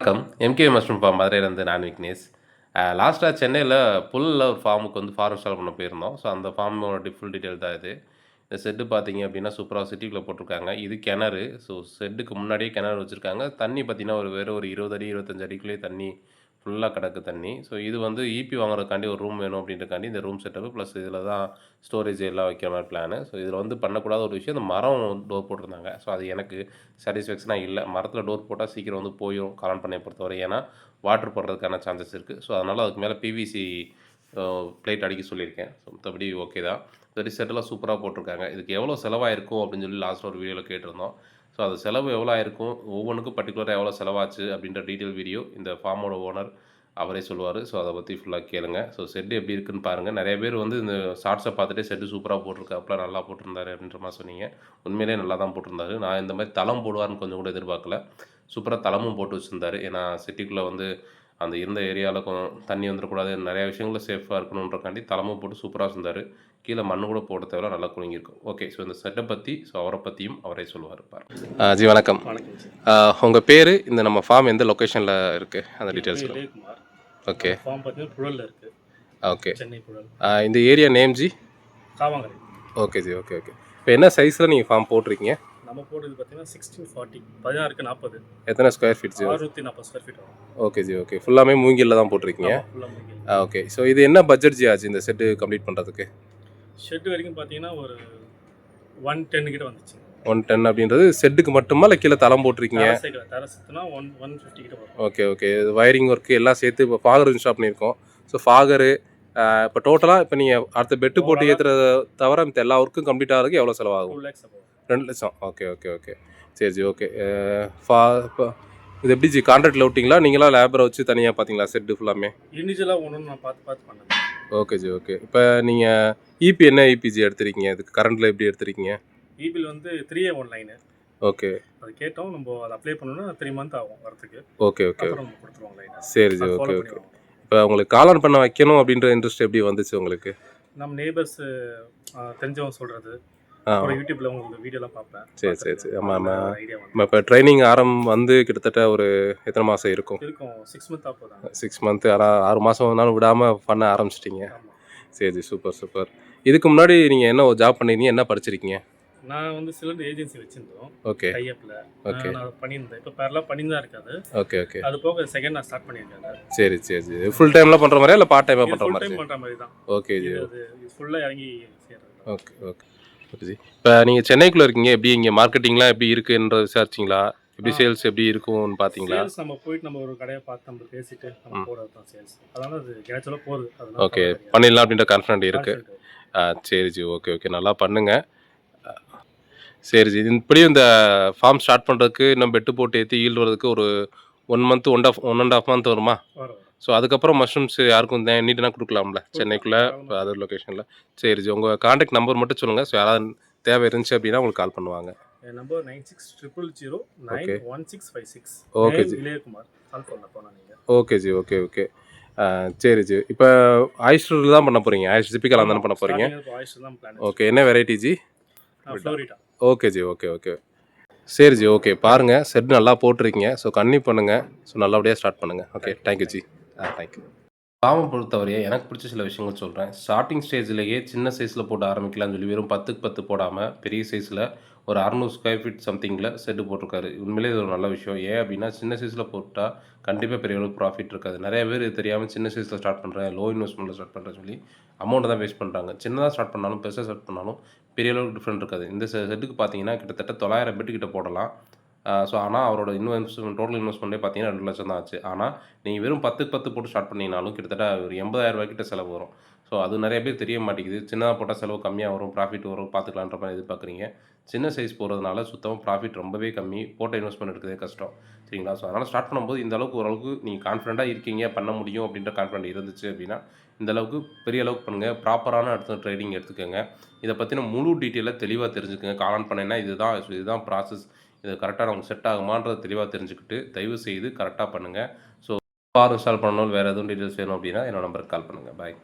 வணக்கம். MK mushroom form மதுரையிலேருந்து நான் விக்னேஷ். லாஸ்ட்டாக சென்னையில் புல்லில் ஒரு ஃபார்முக்கு வந்து ஃபார்ம் இன்ஸ்டால் பண்ண போயிருந்தோம். ஸோ அந்த ஃபார்மோட ஃபுல் டீட்டெயில் தான் இது. இந்த செட்டு பார்த்தீங்க அப்படின்னா சூப்பராக சிட்டிக்குள்ளே போட்டிருக்காங்க. இது கிணறு. ஸோ செட்டுக்கு முன்னாடியே கிணறு வச்சுருக்காங்க. தண்ணி பார்த்தீங்கன்னா ஒரு வெறும் ஒரு இருபது அடி இருபத்தஞ்சு அடிக்குள்ளேயே தண்ணி ஃபுல்லாக கிடக்கு தண்ணி. ஸோ இது வந்து இபி வாங்குறதுக்காண்டி ஒரு ரூம் வேணும் அப்படின்றக்காண்டி இந்த ரூம் செட்டப் ப்ளஸ் இதில் தான் ஸ்டோரேஜ் எல்லாம் வைக்கிற மாதிரி பிளானு ஸோ இதில் வந்து பண்ணக்கூடாத ஒரு விஷயம் இந்த மரம் டோர் போட்டிருந்தாங்க. ஸோ அது எனக்கு சாட்டிஸ்ஃபேக்ஷனாக இல்லை. மரத்தில் டோர் போட்டால் சீக்கிரம் வந்து போயிடும் கரண்ட் பண்ணையை பொறுத்தவரை. ஏன்னா வாட்டர் போடுறதுக்கான சான்சஸ் இருக்குது ஸோ அதனால் அதுக்கு மேலே பிவிசி பிளேட் அடிக்க சொல்லியிருக்கேன். ஸோ மற்றபடி ஓகே தான். சரி செட்டெல்லாம் சூப்பராக போட்டிருக்காங்க. இதுக்கு எவ்வளோ செலவாயிருக்கும் அப்படின்னு சொல்லி லாஸ்ட்டில் ஒரு வீடியோவில் கேட்டிருந்தோம். ஸோ அது செலவு எவ்வளோ ஆயிருக்கும் ஒவ்வொன்றுக்கும் பர்டிகுலராக எவ்வளோ செலவாச்சு அப்படின்ற டீட்டெயில் வீடியோ இந்த ஃபார்மோட ஓனர் அவரே சொல்லுவார். ஸோ அதை பற்றி ஃபுல்லாக கேளுங்க. ஸோ செட்டு எப்படி இருக்குன்னு பாருங்கள் நிறைய பேர் வந்து இந்த ஷார்ட்ஸை பார்த்துட்டே செட்டு சூப்பராக போட்டிருக்காப்புல நல்லா போட்டிருந்தாரு அப்படின்ற மாதிரி சொன்னீங்க. உண்மையிலே நல்லா தான் போட்டிருந்தாரு. நான் இந்த மாதிரி தளம் போடுவார்னு கொஞ்சம் கூட எதிர்பார்க்கல. சூப்பராக தளமும் போட்டு வச்சுருந்தாரு. ஏன்னா சிட்டிக்குள்ளே வந்து அந்த இருந்த ஏரியாவில் தண்ணி வந்துடக்கூடாது நிறைய விஷயங்களில் சேஃபாக இருக்கணுன்றக்காண்டி தளமும் போட்டு சூப்பராக இருந்தார் கீழே மண்ணு கூட போட தேவையில்ல நல்லா குலுங்கியிருக்கும். ஓகே ஸோ இந்த செட்டை பற்றி ஸோ அவரை பற்றியும் அவரே சொல்லுவார் பாரு ஜி வணக்கம். வணக்கம் சார் உங்கள் பேர் இந்த நம்ம ஃபார்ம் எந்த லொக்கேஷனில் இருக்குது அந்த டீட்டெயில்ஸ் ஓகே ஃபார்ம் பார்த்தீங்கன்னா புழல்ல இருக்கு. ஓகே சென்னை புழல். இந்த area name ji? Kavangarai. Okay ji okay okay இப்போ என்ன சைஸில் நீங்கள் ஃபார்ம் போட்டிருக்கீங்க? நம்ம போட்டது பார்த்தீங்கன்னா சிக்ஸ்டீன் ஃபார்ட்டி பதினாறுக்கு நாற்பது. எத்தனை ஸ்கொயர் ஃபீட் ஜி அறுநூத்தி நாற்பது ஸ்கொயர் ஃபீட் வரும். ஓகே ஜி ஓகே ஃபுல்லாமே மூங்கிலில் தான் போட்டிருக்கீங்க? ஃபுல்லாக முடியும் ஓகே ஸோ இது என்ன பட்ஜெட் ஜி ஆச்சு இந்த செட்டு கம்ப்ளீட் பண்ணுறதுக்கு ஷெட் வரைக்கும் பார்த்தீங்கன்னா ஒரு ஒன் டென் கிட்ட வந்துச்சு. ஒன் டென் அப்படின்றது செட்டுக்கு மட்டுமா? இல்லை கீழே தளம் போட்டிருக்கீங்க? தர சுத்தினா ஒன் ஒன் ஃபிஃப்டி கிட்ட வரும். ஓகே ஓகே வயரிங் ஒர்க்கு எல்லாம் சேர்த்து இப்போ ஃபாகர் இன்ஸ்டால் பண்ணியிருக்கோம். ஸோ ஃபாகரு இப்போ டோட்டலாக இப்போ நீங்கள் அடுத்த பெட்டு போட்டு ஏற்றுறத தவிர மத்த எல்லா ஒர்க்கும் கம்ப்ளீட் ஆகிறதுக்கு எவ்வளோ செலவாகும்? டூ லேக்ஸ் ரெண்டு லட்சம். ஓகே ஓகே ஓகே சரி ஜி ஓகே ஃபா இது எப்படி ஜி? கான்ட்ராக்டில் விட்டிங்களா? நீங்களா லேபரை வச்சு தனியாக பார்த்தீங்களா செட்டு ஃபுல்லாமே இண்டிவிஜுவலாக ஒன்று நான் பார்த்து பார்த்து பண்ணேன். ஓகே ஜி ஓகே இப்போ நீங்கள் இபி என்ன இபிஜி எடுத்துருக்கீங்க? இதுக்கு கரண்ட்டில் எப்படி எடுத்துருக்கீங்க? இபில் வந்து three A one line okay அது கேட்டோம். நம்ம அதை அப்ளை பண்ணணும்னா த்ரீ மந்த் ஆகும் வரதுக்கு ஓகே ஓகே கொடுத்துருவோம் லைனை சரி ஜி ஓகே ஓகே இப்போ உங்களுக்கு காலான் பண்ண வைக்கணும் அப்படின்ற இன்ட்ரெஸ்ட் எப்படி வந்துச்சு உங்களுக்கு? நம்ம நெய்பர்ஸ் தெரிஞ்சவங்க சொல்றது. ஆ அப்புறம் யூடியூப்ல உங்களுக்கு வீடியோலாம் பார்ப்பேன். சரி சரி சரி. ஆமாம் ஆமாம் நம்ம இப்போ ட்ரைனிங் ஆரம் வந்து கிட்டத்தட்ட ஒரு எத்தனை மாதம் இருக்கும்? இருக்கும். சிக்ஸ் மந்த் ஆகும் சிக்ஸ் மந்த் ஆனால் ஆறு மாதம் வேணாலும் விடாமல் பண்ண ஆரம்பிச்சிட்டிங்க. சரி சூப்பர் சூப்பர் இதுக்கு முன்னாடி நீங்கள் என்ன ஒரு ஜாப் பண்ணிருந்தீங்க? என்ன படிச்சிருக்கீங்க? நான் வந்து சிலிண்டர் ஏஜென்சி வச்சிருந்தோம். ஓகே டைப்ல Okay. நான் பண்ணியிருந்தேன். இப்போ பேரெல்லாம் பண்ணி தான் இருக்காது ஓகே ஓகே அது போக செகண்ட் நான் ஸ்டார்ட் பண்ணியிருக்கேன். சரி சரி சரி. ஃபுல் டைமில் பண்ணுற மாதிரியா? இல்லை பார்ட் டைமாக பண்ணுற ஃபுல் மாதிரி? டைம் பண்ற மாதிரி தான் ஓகே ஜி இது ஃபுல்லா இறங்கி ஓகே ஓகே ஓகே இப்போ நீங்கள் சென்னைக்குள்ளே இருக்கீங்க எப்படி இங்கே மார்க்கெட்டிங்லாம் எப்படி இருக்குன்ற விசாரிச்சிங்களா? எப்படி. சேல்ஸ் எப்படி இருக்கும்னு பார்த்தீங்களா நம்ம போயிட்டு நம்ம ஒரு கடையை பார்த்து நம்ம பேசிட்டு நம்ம ம். போறது தான் சேல்ஸ் அதனால அது போகுது. ஓகே பண்ணிடலாம் அப்படின்ற கான்ஃபிடென்ட் இருக்குது ஆ சரி ஜி ஓகே ஓகே நல்லா பண்ணுங்க. ஆ, சரி ஜி இப்படியும் இந்த ஃபார்ம் ஸ்டார்ட் பண்ணுறதுக்கு நம்ம பெட்டு போட்டு ஏற்றி ஈல்டு ஒரு one month one half one and half month வருமா? ஸோ அதுக்கப்புறம் மஷ்ரூம்ஸ் யாருக்கும் நீட்டாக கொடுக்கலாம்ல சென்னைக்குள்ளே அதர் லொக்கேஷனில் சரி ஜி உங்கள் காண்டாக்ட் நம்பர் மட்டும் சொல்லுங்கள் ஸோ யாராவது தேவை இருந்துச்சு அப்படின்னா உங்களுக்கு கால் பண்ணுவாங்க. என் number nine six triple zero nine. One six five six. Okay, ji. Ilayakumar. Call பண்ண போனா நீங்க. ஓகே ஜி ஓகே ஓகே சரி ஜி. இப்போ ஆயிஸ்டர் தான் பண்ண போகிறீங்க ஆயிஷ் ஜிப்பிக்கலாக தானே பண்ண போகிறீங்க ஆயிஷ் ஓகே என்ன variety ji? Okay ji okay okay சரி ஜி ஓகே பாருங்கள் செட் நல்லா போட்டிருக்கீங்க. ஸோ கன்னி பண்ணுங்கள் ஸோ நல்லபடியாக ஸ்டார்ட் பண்ணுங்கள் ஓகே தேங்க்யூ ஜி. ஆ தேங்க்யூ ஃபார்மை பொறுத்தவரையே எனக்கு பிடிச்ச சில விஷயங்கள் சொல்கிறேன் ஸ்டார்டிங் ஸ்டேஜ்லேயே சின்ன சைஸில் போட்டு ஆரம்பிக்கலாம்னு சொல்லி வெறும் பத்துக்கு பத்து போடாமல் பெரிய சைஸில் ஒரு அறநூறு ஸ்கொயர் ஃபீட் சம்திங்கில் செட்டு போட்டிருக்காரு. உண்மையிலே இது ஒரு நல்ல விஷயம். ஏன் அப்படின்னா சின்ன சைஸில் போட்டால் கண்டிப்பாக பெரிய அளவுக்கு ப்ராஃபிட் இருக்காது. நிறைய பேர் இது தெரியாமல் சின்ன சைஸில் ஸ்டார்ட் பண்ணுறேன் லோ இன்வெஸ்ட்மெண்ட்டில் ஸ்டார்ட் பண்ணுறேன் சொல்லி அமௌண்ட்டை தான் வேஸ்ட் பண்ணுறாங்க சின்னதாக ஸ்டார்ட் பண்ணாலும் பெருசாக ஸ்டார்ட் பண்ணாலும் பெரிய அளவுக்கு டிஃப்ரெண்ட் இருக்காது. இந்த செட்டுக்கு பார்த்தீங்கன்னா கிட்டத்தட்ட தொள்ளாயிரம் பெட்டு கிட்ட போடலாம். ஸோ ஆனால் அவரோட இன்வெஸ்ட்மெண்ட் டோட்டல் இன்வெஸ்ட்மெண்ட்டே பார்த்தீங்கன்னா ரெண்டு லட்சம் தான் ஆச்சு. ஆனால் நீங்கள் வெறும் பத்துக்கு பத்து போட்டு ஸ்டார்ட் பண்ணீங்கனாலும் கிட்டத்தட்ட ஒரு எண்பதாயிரம் ரூபாய் கிட்ட செலவு வரும். ஸோ அது நிறைய பேர் தெரிய மாட்டேங்குது. சின்னதாக போட்டால் செலவு கம்மியாக வரும் ப்ராஃபிட் வரும் பார்த்துக்கலான்ற மாதிரி எதிர்பார்க்குறீங்க. சின்ன சைஸ் போகிறதுனால சுத்தமாக ப்ராஃபிட் ரொம்பவே கம்மி. போட்ட இன்வெஸ்ட்மெண்ட் எடுக்கிறதே கஷ்டம். சரிங்களா? ஸோ அதனால் ஸ்டார்ட் பண்ணும்போது இந்த அளவுக்கு ஓரளவுக்கு நீங்கள் கான்ஃபிடண்ட்டாக இருக்கீங்க பண்ண முடியும் அப்படின்ற கான்ஃபிடென்ட் இருந்துச்சு அப்படின்னா இந்த அளவுக்கு பெரிய அளவுக்கு பண்ணுங்கள் ப்ராப்பரான இடத்துல ட்ரேடிங் எடுத்துக்கோங்க. இதை பற்றின முழு டீட்டெயிலாக தெளிவாக தெரிஞ்சுக்கோங்க. காலான் பண்ணேன்னா இதுதான் இதுதான் ப்ராசஸ் இது கரெக்டாக நமக்கு செட் ஆகுமான்றது தெளிவாக தெரிஞ்சுக்கிட்டு தயவு செய்து கரெக்டாக பண்ணுங்கள் ஸோ கார் இன்ஸ்டால் பண்ணணும் வேறு எதுவும் டீட்டெயில்ஸ் வேணும் அப்படின்னா என்னோட நம்பருக்கு கால் பண்ணுங்கள் பாய்